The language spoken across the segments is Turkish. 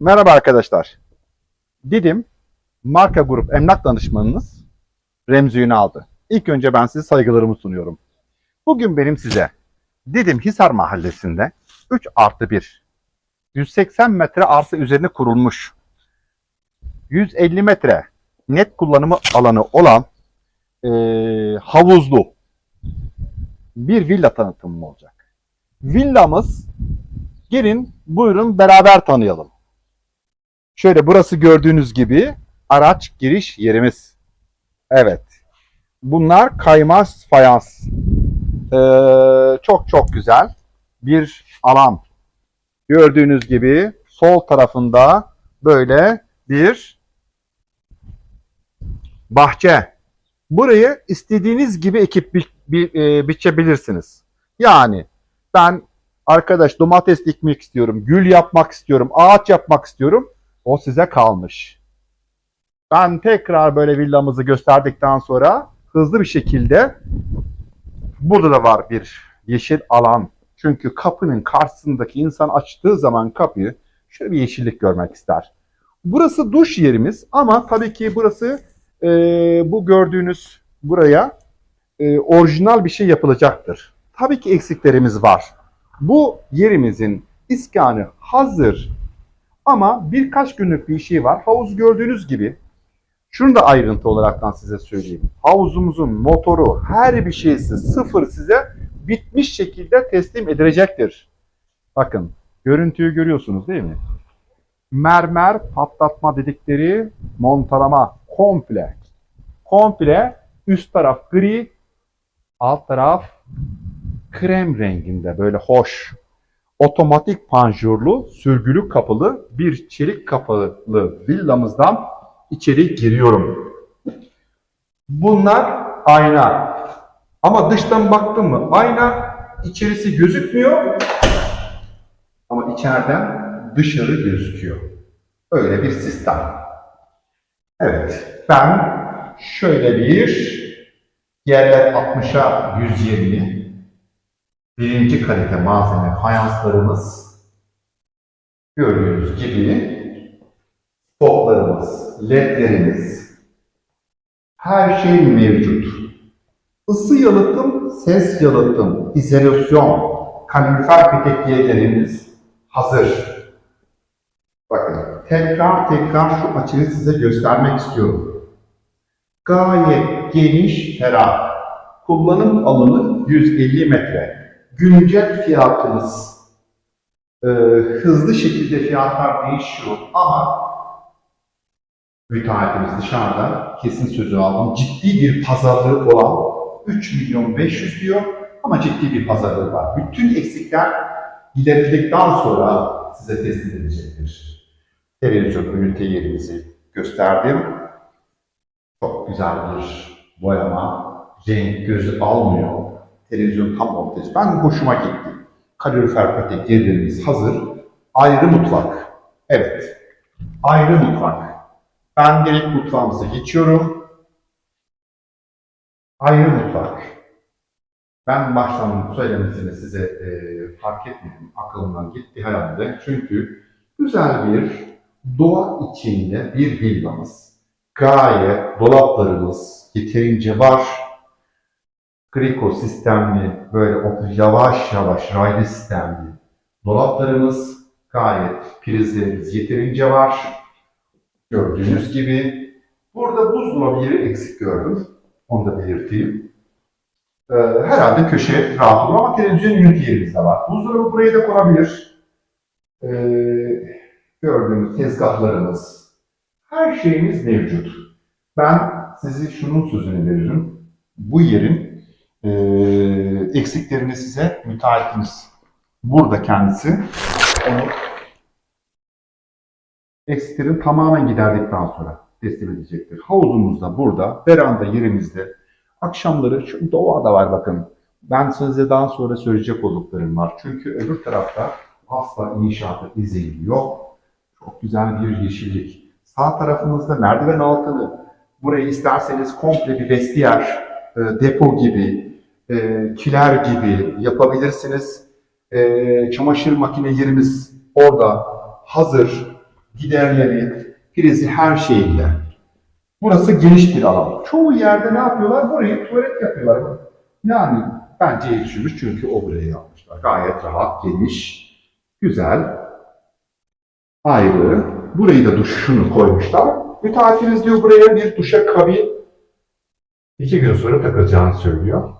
Merhaba arkadaşlar. Didim marka grup emlak danışmanınız Remzi Ünal'dı. İlk önce ben size saygılarımı sunuyorum. Bugün benim size Didim Hisar Mahallesi'nde 3 artı 1 180 metre arsa üzerine kurulmuş 150 metre net kullanımı alanı olan eee, havuzlu bir villa tanıtımım olacak. Villamız gelin buyurun beraber tanıyalım. Şöyle burası gördüğünüz gibi araç giriş yerimiz. Evet. Bunlar kaymaz fayans. Ee, çok çok güzel bir alan. Gördüğünüz gibi sol tarafında böyle bir bahçe. Burayı istediğiniz gibi ekip bi- bi- e, biçebilirsiniz. Yani ben arkadaş domates dikmek istiyorum, gül yapmak istiyorum, ağaç yapmak istiyorum. O size kalmış. Ben tekrar böyle villamızı gösterdikten sonra hızlı bir şekilde burada da var bir yeşil alan. Çünkü kapının karşısındaki insan açtığı zaman kapıyı şöyle bir yeşillik görmek ister. Burası duş yerimiz ama tabii ki burası e, bu gördüğünüz buraya e, orijinal bir şey yapılacaktır. Tabii ki eksiklerimiz var. Bu yerimizin iskanı hazır ama birkaç günlük bir işi var. Havuz gördüğünüz gibi şunu da ayrıntı olaraktan size söyleyeyim. Havuzumuzun motoru her bir şeysi sıfır size bitmiş şekilde teslim edilecektir. Bakın görüntüyü görüyorsunuz değil mi? Mermer patlatma dedikleri montalama komple. Komple üst taraf gri, alt taraf krem renginde böyle hoş otomatik panjurlu, sürgülü kapılı bir çelik kapılı villamızdan içeri giriyorum. Bunlar ayna. Ama dıştan baktım mı ayna içerisi gözükmüyor ama içeriden dışarı gözüküyor. Öyle bir sistem. Evet, ben şöyle bir yerler 60'a 120 birinci kalite malzeme fayanslarımız gördüğünüz gibi spotlarımız, ledlerimiz her şey mevcut. Isı yalıtım, ses yalıtım, izolasyon, kalorifer petekleyelerimiz hazır. Bakın tekrar tekrar şu açıyı size göstermek istiyorum. Gayet geniş, ferah. Kullanım alanı 150 metre güncel fiyatımız e, hızlı şekilde fiyatlar değişiyor ama müteahhitimiz dışarıda kesin sözü aldım. Ciddi bir pazarlığı olan 3 milyon 500 diyor ama ciddi bir pazarlığı var. Bütün eksikler giderildikten sonra size teslim edilecektir. Televizyon ünite yerimizi gösterdim. Çok güzel bir boyama, renk gözü almıyor televizyon tam ortası. Ben hoşuma gitti. Kalorifer petek yerlerimiz hazır. Ayrı mutfak. Evet. Ayrı mutfak. Ben direkt mutfağımıza geçiyorum. Ayrı mutfak. Ben baştan söylemesini size e, fark etmedim. Aklımdan gitti herhalde. Çünkü güzel bir doğa içinde bir villamız. Gayet dolaplarımız yeterince var. Griko sistemli, böyle yavaş yavaş raylı sistemli dolaplarımız gayet prizlerimiz yeterince var. Gördüğünüz gibi. Burada buzdolabı yeri eksik gördüm. Onu da belirteyim. Ee, herhalde köşe rahat olur ama televizyon ünite yerimiz de var. Buzdolabı buraya da konabilir. Ee, gördüğünüz tezgahlarımız, her şeyimiz mevcut. Ben size şunun sözünü veririm. Bu yerin e, eksiklerini size müteahhitimiz burada kendisi onu eksiklerini tamamen giderdikten sonra teslim edecektir. Havuzumuz da burada, veranda yerimizde. Akşamları şu doğada var bakın. Ben size daha sonra söyleyecek olduklarım var. Çünkü öbür tarafta asla inşaatı izin yok. Çok güzel bir yeşillik. Sağ tarafımızda merdiven altını, burayı isterseniz komple bir vestiyer, e, depo gibi, e, kiler gibi yapabilirsiniz. E, çamaşır makine yerimiz orada hazır. giderleri, prizi her şeyiyle. Burası geniş bir alan. Çoğu yerde ne yapıyorlar? Burayı tuvalet yapıyorlar. Yani bence iyi çünkü o buraya yapmışlar. Gayet rahat, geniş, güzel, ayrı. Burayı da duşunu koymuşlar. Müteahhitimiz diyor buraya bir duşa kabin iki gün sonra takılacağını söylüyor.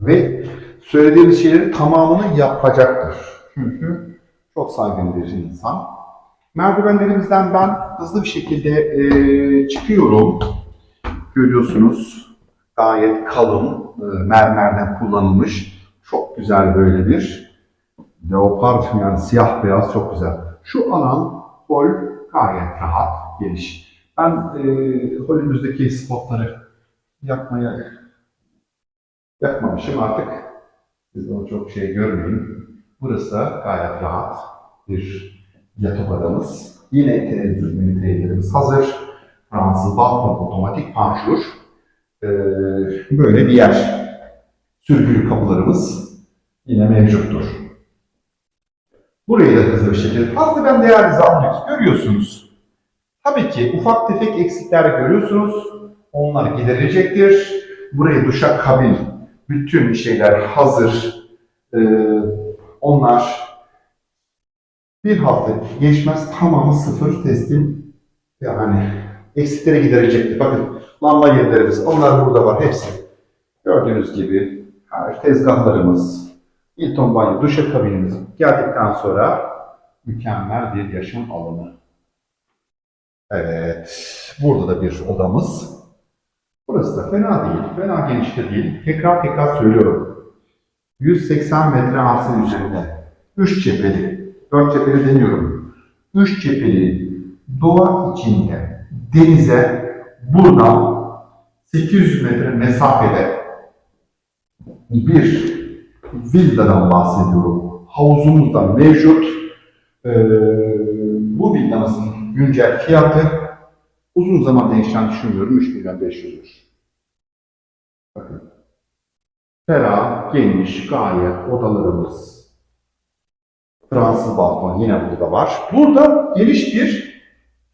Ve söylediğimiz şeylerin tamamını yapacaktır. Çünkü çok saygın bir insan. Merdivenlerimizden ben hızlı bir şekilde eee, çıkıyorum. Görüyorsunuz gayet kalın e, mermerden kullanılmış. Çok güzel böyle bir leopar yani siyah beyaz çok güzel. Şu alan hol gayet rahat, geniş. Ben e, holümüzdeki spotları yapmaya yapmamışım artık. Siz onu çok şey görmeyin. Burası da gayet rahat bir yatak odamız. Yine televizyon ünitelerimiz hazır. Fransız balkon otomatik panjur. Ee, böyle bir yer. Sürgülü kapılarımız yine mevcuttur. Burayı da hızlı bir şekilde fazla ben değerli almıyoruz. Görüyorsunuz. Tabii ki ufak tefek eksikler görüyorsunuz. Onlar giderilecektir. Burayı duşa kabin, bütün şeyler hazır. Ee, onlar bir hafta geçmez tamamı sıfır teslim yani eksiklere giderilecektir. Bakın lamba yerlerimiz onlar burada var hepsi. Gördüğünüz gibi her tezgahlarımız, Hilton banyo, duşakabinimiz geldikten sonra mükemmel bir yaşam alanı. Evet, burada da bir odamız. Burası da fena değil, fena genişte değil. Tekrar tekrar söylüyorum. 180 metre arsa üzerinde. 3 cepheli, 4 cepheli demiyorum. 3 cepheli doğa içinde denize buradan 800 metre mesafede bir villadan bahsediyorum. Havuzumuz da mevcut. Ee, bu villamızın güncel fiyatı uzun zaman değişen düşünmüyorum. 3 milyon 500'dür. Bakın. Ferah, geniş, gayet odalarımız. Fransız balkon yine burada var. Burada geniş bir,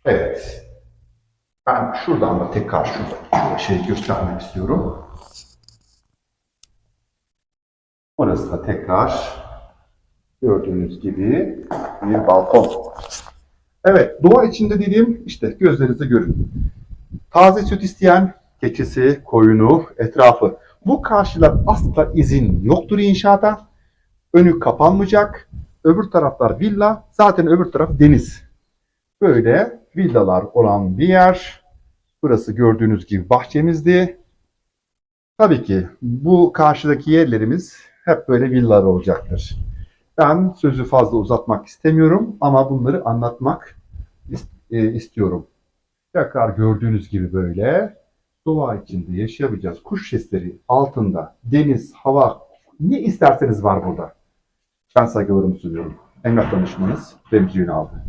evet. Ben şuradan da tekrar şurada, şurada şey göstermek istiyorum. Orası da tekrar gördüğünüz gibi bir balkon. Evet, doğa içinde dediğim işte gözlerinizi görün. Taze süt isteyen keçisi, koyunu, etrafı. Bu karşılar asla izin yoktur inşaata. Önü kapanmayacak. Öbür taraflar villa. Zaten öbür taraf deniz. Böyle villalar olan bir yer. Burası gördüğünüz gibi bahçemizdi. Tabii ki bu karşıdaki yerlerimiz hep böyle villalar olacaktır. Ben sözü fazla uzatmak istemiyorum ama bunları anlatmak e, istiyorum. Tekrar gördüğünüz gibi böyle doğa içinde yaşayabileceğiz. Kuş sesleri altında, deniz, hava ne isterseniz var burada. Ben saygılarımı sunuyorum. Emlak danışmanınız Remzi Ünal'dı.